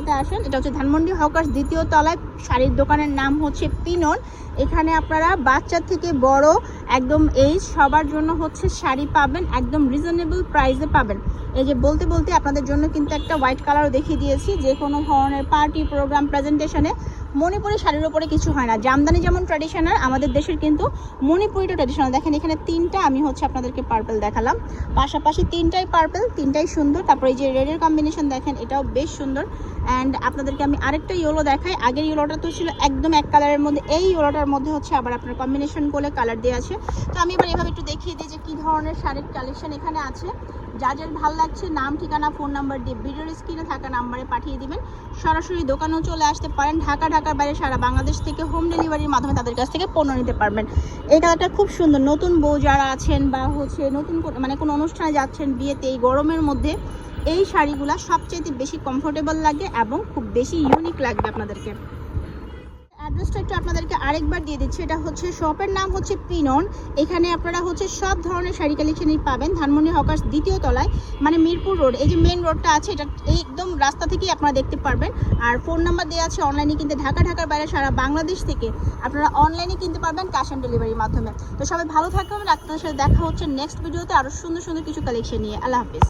দেখাতে আসেন, এটা হচ্ছে ধানমন্ডি হকার্স দ্বিতীয় তলায় শাড়ির দোকানের নাম হচ্ছে পিনন। এখানে আপনারা বাচ্চা থেকে বড় একদম এইজ সবার জন্য হচ্ছে শাড়ি পাবেন, একদম রিজনেবল প্রাইসে পাবেন। এই যে বলতে বলতে আপনাদের জন্য কিন্তু একটা হোয়াইট কালারও দেখিয়ে দিয়েছি যে কোনো ধরনের পার্টি প্রোগ্রাম প্রেজেন্টেশনে মণিপুরি শাড়ির উপরে কিছু হয় না। জামদানি যেমন ট্র্যাডিশনাল আমাদের দেশের কিন্তু মণিপুরিটা ট্র্যাডিশনাল দেখেন, এখানে তিনটা আমি হচ্ছে আপনাদেরকে পার্পল দেখালাম। পাশাপাশি তিনটাই পার্পল তিনটাই সুন্দর। তারপরে এই যে রেডের কম্বিনেশন দেখেন, এটাও বেশ সুন্দর। অ্যান্ড আপনাদেরকে আমি আরেকটা ইয়েলো দেখাই। আগের ইয়েলোটা তো ছিল একদম এক কালারের মধ্যে। এই ইয়েলোটার মধ্যে হচ্ছে আবার আপনার কম্বিনেশন করে কালার দেওয়া আছে। তো আমি এবার এভাবে একটু দেখিয়ে দিই যে কী ধরনের শাড়ির কালেকশন এখানে আছে। যা যার ভালো লাগছে, নাম, ঠিকানা ফোন নাম্বার দিয়ে ভিডিওর স্ক্রিনে থাকা নাম্বারে পাঠিয়ে দিবেন। সরাসরি দোকানেও চলে আসতে পারেন। ঢাকা, ঢাকার বাইরে সারা বাংলাদেশ থেকে হোম ডেলিভারির মাধ্যমে তাদের কাছ থেকে পণ্য নিতে পারবেন। এই কালারটা খুব সুন্দর। নতুন বউ যারা আছেন বা হচ্ছে নতুন মানে কোনো অনুষ্ঠানে যাচ্ছেন বিয়েতে, এই গরমের মধ্যে এই শাড়িগুলো সবচেয়ে বেশি কমফোর্টেবল লাগে এবং খুব বেশি ইউনিক লাগবে আপনাদেরকে। অ্যাড্রেসটা একটু আপনাদেরকে আরেকবার দিয়ে দিচ্ছি। এটা হচ্ছে শপের নাম হচ্ছে পিনন। এখানে আপনারা হচ্ছে সব ধরনের শাড়ি কালেকশনই পাবেন। ধানমন্ডি হকার্স দ্বিতীয় তলায় মানে মিরপুর রোড। এই যে মেন রোডটা আছে, এটা একদম রাস্তা থেকেই আপনারা দেখতে পারবেন। আর ফোন নাম্বার দেওয়া আছে অনলাইনে কিনতে ঢাকা, ঢাকার বাইরে সারা বাংলাদেশ থেকে আপনারা অনলাইনে কিনতে পারবেন ক্যাশ অন ডেলিভারির মাধ্যমে। তো সবাই ভালো থাকবেন। আপনাদের সাথে দেখা হচ্ছে নেক্সট ভিডিওতে আরও সুন্দর সুন্দর কিছু কালেকশন নিয়ে। আল্লাহ হাফিজ।